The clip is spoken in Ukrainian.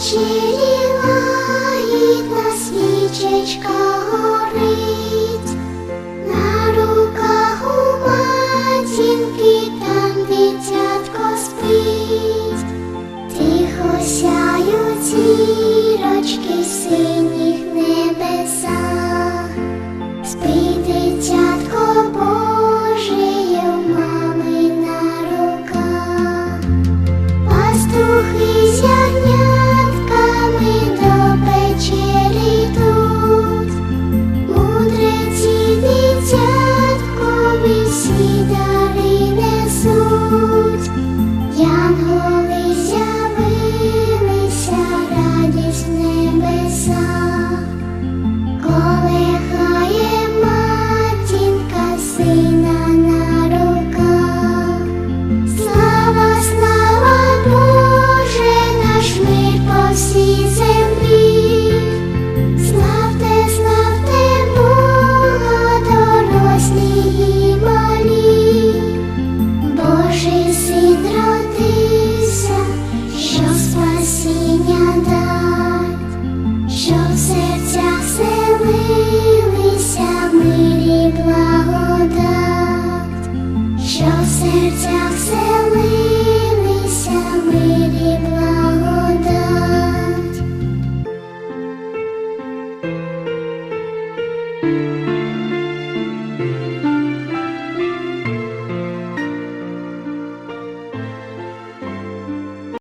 Чирівна свічечка горить, на руках у матінки там дитятко спить, тихо сяють зірочки в синіх небесах. що в серцях селилися мир і благодать.